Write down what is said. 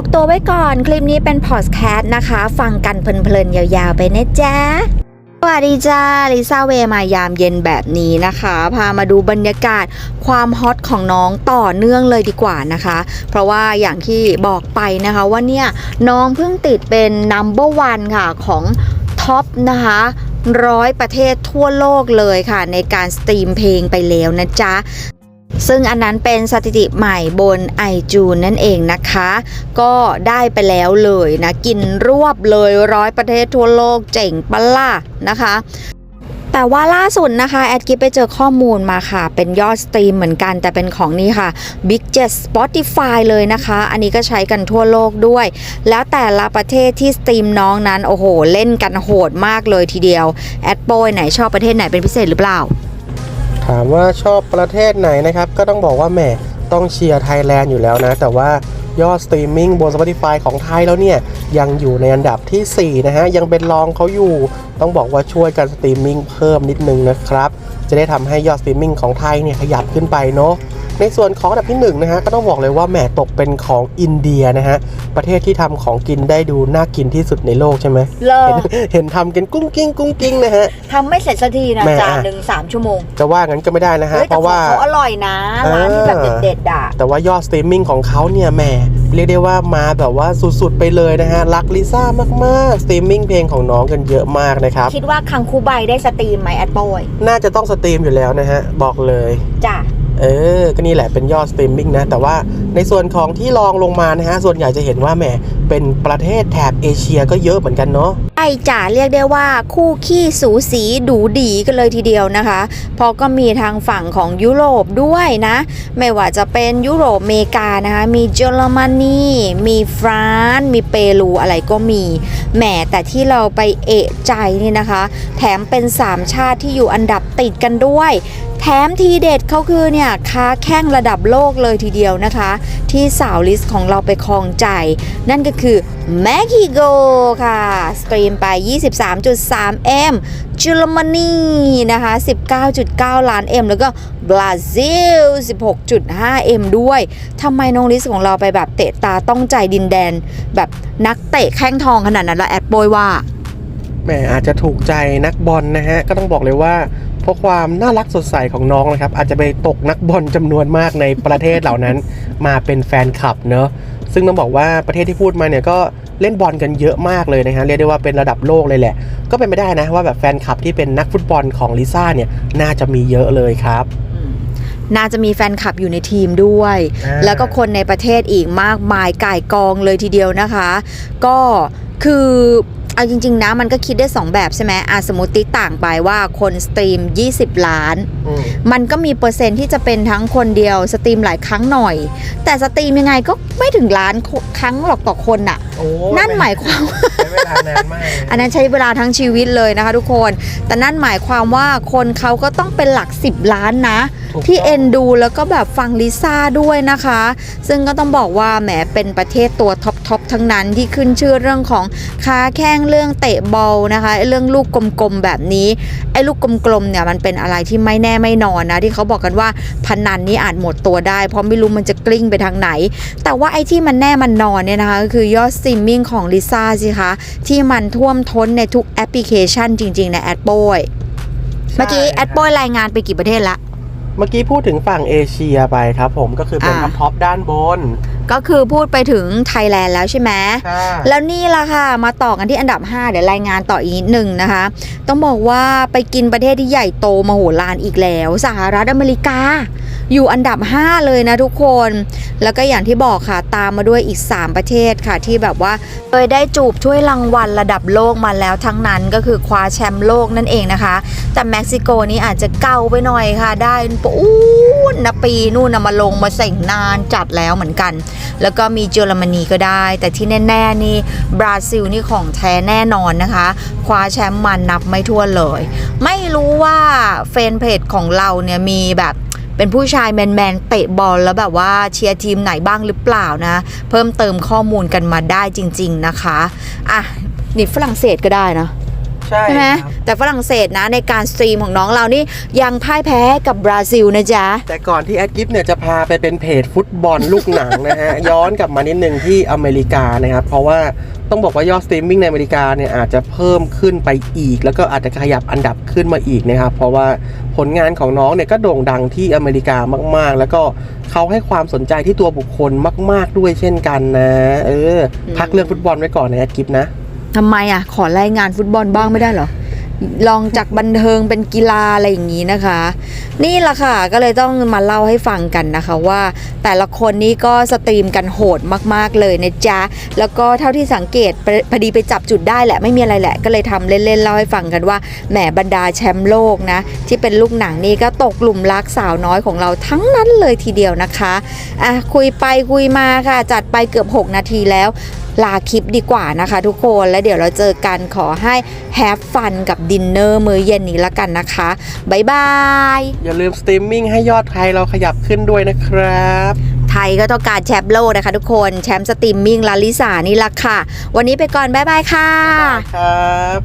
อกตัวไว้ก่อนคลิปนี้เป็นพอดแคสต์นะคะ ฟังกันเพลินๆยาวๆไปนะจ๊ะสวัสดีจ้าลิซ่าเวมายามเย็นแบบนี้นะคะ พามาดูบรรยากาศความฮอตของน้องต่อเนื่องเลยดีกว่านะคะ เพราะว่าอย่างที่บอกไปนะคะว่าเนี่ยน้องเพิ่งติดเป็น number one ค่ะของท็อปนะคะร้อยประเทศทั่วโลกเลยค่ะ ในการสตรีมเพลงไปแล้วนะจ๊ะ ซึ่งอันนั้นเป็นสถิติใหม่บน i อจูนนั่นเองนะคะ ก็ได้ไปแล้วเลยนะกินรวบเลยร้อยประเทศทั่วโลกเจ๋งปะล่ะนะคะแต่ว่าล่าสุดนะคะ แอดกิฟไปเจอข้อมูลมาค่ะ เป็นยอดสตรีมเหมือนกันแต่เป็นของนี่ค่ะ Big Jet Spotify เลยนะคะ อันนี้ก็ใช้กันทั่วโลกด้วย แล้วแต่ละประเทศที่สตรีมน้องนั้น โอ้โห เล่นกันโหดมากเลยทีเดียว แอดโปยไหนชอบประเทศไหนเป็นพิเศษหรือเปล่าามว่าชอบประเทศไหนนะครับ ก็ต้องบอกว่าแหมต้องเชียร์ไทยแลนด์อยู่แล้วนะ แต่ว่ายอดสตรีมมิ่งบน Spotify ของไทยแล้วเนี่ย ยังอยู่ในอันดับทีสี่4 นะฮะ ยังเป็นรองเขาอยู่ ต้องบอกว่าช่วยกันสตรีมมิ่งเพิ่มนิดนึงนะครับ จะได้ทำให้ยอดสตรีมมิ่งของไทยเนี่ยขยับขึ้นไปเนาะ ในส่วนของอันดับที่หนึ่งนะฮะก็ต้องบอกเลยว่าแหมตกเป็นของอินเดียนะฮะประเทศที่ทำของกินได้ดูน่ากินที่สุดในโลกใช่ไหมเลิเห็นเห็นทำกันกุ้งกิ้งกุ้งกิ้งนะฮะทำไม่เสร็จสักทีนะแม่จานหนึ่งสามชั่วโมงจะว่างั้นก็ไม่ได้นะฮะเฮ้ยเพแต่ราะของว่าเขาอร่อยนะร้านที่แบบเด็ดๆอะแต่ว่ายอดสตรีมมิ่งของเขาเนี่ยแหมเรียกได้ว่ามาแบบว่าสุดๆไปเลยนะฮะรักลิซ่ามากๆสตรีมมิ่งเพลงของน้องกันเยอะมากนะครับคิดว่าคังคูใบได้สตรีมไหมแอดโปยน่าจะต้องสตรีมอยู่แล้วนะฮะบอกเลยจ้ะ เออ ก็นี่แหละเป็นยอดสตรีมมิ่งนะ แต่ว่าในส่วนของที่รองลงมานะฮะ ส่วนใหญ่จะเห็นว่าแหม เป็นประเทศแถบเอเชียก็เยอะเหมือนกันเนาะไอจ๋าเรียกได้ว่าคู่ขี้สูสีดูดีกันเลยทีเดียวนะคะ เพราะก็มีทางฝั่งของยุโรปด้วยนะ ไม่ว่าจะเป็นยุโรปอเมริกานะคะ มีเยอรมนีมีฟรานซ์มีเปรูอะไรก็มีแหมแต่ที่เราไปเอะใจนี่นะคะ แถมเป็น 3 ชาติที่อยู่อันดับติดกันด้วย แถมทีเด็ดเขาคือเนี่ยค้าแข้งระดับโลกเลยทีเดียวนะคะ ที่สาวลิสของเราไปครองใจ นั่นก็คือเม็กซิโกค่ะ สตรีมไป 23.3 M เยอรมนีนะคะ 19.9 ล้าน M แล้วก็บราซิล 16.5 M ด้วยทำไมน้องลิสของเราไปแบบเตะตาต้องใจดินแดน แบบนักเตะแข้งทองขนาดนั้นละแอดโบยว่าแหมอาจจะถูกใจนักบอลนะฮะ ก็ต้องบอกเลยว่า เพราะความน่ารักสดใสของน้องนะครับอาจจะไปตกนักบอลจำนวนมากในประเทศเหล่านั้น มาเป็นแฟนคลับเนอะซึ่งต้องบอกว่าประเทศที่พูดมาเนี่ยก็เล่นบอลกันเยอะมากเลยนะฮะเรียกได้ว่าเป็นระดับโลกเลยแหละ ก็เป็นไปได้นะว่าแบบแฟนคลับที่เป็นนักฟุตบอลของลิซ่าเนี่ยน่าจะมีเยอะเลยครับน่าจะมีแฟนคลับอยู่ในทีมด้วยอ่าแล้วก็คนในประเทศอีกมากมายก่ายกองเลยทีเดียวนะคะ ก็คือ เอาจริง ๆ นะ มันก็คิดได้ 2 แบบใช่ไหมอะสมมติติ๊กต่างไปว่าคนสตรีม 20 ล้านมมันก็มีเปอร์เซ็นที่จะเป็นทั้งคนเดียวสตรีมหลายครั้งหน่อย แต่สตรีมยังไงก็ไม่ถึงล้านครั้งหรอกต่อคนอะ โอ้นั่นหมายความใช้เวลานานมากเลยอันนั้นใช้เวลาทั้งชีวิตเลยนะคะทุกคน แต่นั่นหมายความว่าคนเขาก็ต้องเป็นหลัก 10 ล้านนะ ถูกที่ต้องเอ็นดูแล้วก็แบบฟังลิซ่าด้วยนะคะ ซึ่งก็ต้องบอกว่าแหมเป็นประเทศตัวท็อปทอปทั้งนั้นที่ขึ้นชื่อเรื่องของค้าแข้งเรื่องเตะบอลนะคะไอ้เรื่องลูกกลมๆแบบนี้ ไอ้ลูกกลมๆเนี่ยมันเป็นอะไรที่ไม่แน่ไม่นอนนะ ที่เขาบอกกันว่าพนันนี้อาจหมดตัวได้ เพราะไม่รู้มันจะกลิ้งไปทางไหน แต่ว่าไอ้ที่มันแน่มันนอนเนี่ยนะคะก็คือยอดสตรีมมิ่งของลิซ่าสิคะ ที่มันท่วมท้นในทุกแอปพลิเคชันจริง ๆ ในแอดโปยเมื่อกี้ใช่แอดโปยรายงานไปกี่ประเทศละ เมื่อกี้พูดถึงฝั่งเอเชียไปครับผมก็คือเป็นอ่าท็อปๆด้านบน ก็คือพูดไปถึงไทยแลนด์แล้วใช่ไหมใช่แล้วนี่ล่ะค่ะ มาต่อกันที่อันดับ 5 เดี๋ยวรายงานต่ออีกนิดหนึ่งนะคะ ต้องบอกว่าไปกินประเทศที่ใหญ่โตมโหฬารอีกแล้ว สหรัฐอเมริกา อยู่อันดับ 5 เลยนะทุกคน แล้วก็อย่างที่บอกค่ะตามมาด้วยอีก 3 ประเทศค่ะที่แบบว่าเคยได้จูบถ้วยรางวัลระดับโลกมาแล้วทั้งนั้นก็คือคว้าแชมป์โลกนั่นเองนะคะ แต่เม็กซิโกนี่อาจจะเก่าไปหน่อยค่ะ ได้ปูนนะปีนู่นนะมาลงมาเส่งนานจัดแล้วเหมือนกันแล้วก็มีเยอรมนีก็ได้ แต่ที่แน่ๆนี่บราซิลนี่ของแท้แน่นอนนะคะ คว้าแชมป์มันนับไม่ถ้วนเลย ไม่รู้ว่าแฟนเพจของเราเนี่ยมีแบบเป็นผู้ชายแมนๆเตะบอลแล้วแบบว่าเชียร์ทีมไหนบ้างหรือเปล่านะ เพิ่มเติมข้อมูลกันมาได้จริง ๆนะคะ อะนี่ฝรั่งเศสก็ได้นะ ใช่ไหมครับ แต่ฝรั่งเศสนะในการสตรีมของน้องเรานี่ยังพ่ายแพ้กับบราซิลนะจ๊ะ แต่ก่อนที่แอดกิฟเนี่ยจะพาไปเป็นเพจฟุตบอลลูกหนังนะฮะ ย้อนกลับมานิดนึงที่อเมริกานะครับ เพราะว่าต้องบอกว่ายอดสตรีมมิ่งในอเมริกาเนี่ยอาจจะเพิ่มขึ้นไปอีก แล้วก็อาจจะขยับอันดับขึ้นมาอีกนะครับ เพราะว่าผลงานของน้องเนี่ยก็โด่งดังที่อเมริกามาก ๆ แล้วก็เขาให้ความสนใจที่ตัวบุคคลมาก ๆด้วยเช่นกันนะ เออ พักเรื่องฟุตบอลไว้ก่อนนะแอดกิฟนะ ทำไมอะ ขอรายงานฟุตบอลบ้างไม่ได้เหรอ ลองจากบันเทิงเป็นกีฬาอะไรอย่างนี้นะคะ นี่แหละค่ะก็เลยต้องมาเล่าให้ฟังกันนะคะว่าแต่ละคนนี่ก็สตรีมกันโหดมากๆเลยนะจ๊ะ แล้วก็เท่าที่สังเกตพอดีไปจับจุดได้แหละไม่มีอะไรแหละ ก็เลยทำเล่นๆเล่าให้ฟังกันว่าแหมบรรดาแชมป์โลกนะ ที่เป็นลูกหนังนี่ก็ตกหลุมรักสาวน้อยของเราทั้งนั้นเลยทีเดียวนะคะอะคุยไปคุยมาค่ะ จัดไปเกือบ 6 นาทีแล้ว ลาคลิปดีกว่านะคะทุกคนแล้วเดี๋ยวเราเจอกันขอให้แฮปฟันกับดินเนอร์มื้อเย็นนี้ละกันนะคะบ๊ายบาย อย่าลืมสตรีมมิ่งให้ยอดไทยเราขยับขึ้นด้วยนะครับ ไทยก็ต้องการแชมป์โลกนะคะทุกคนแชมป์สตรีมมิ่งลาลิสานี่ละค่ะ วันนี้ไปก่อนบ๊ายบายค่ะ ครับ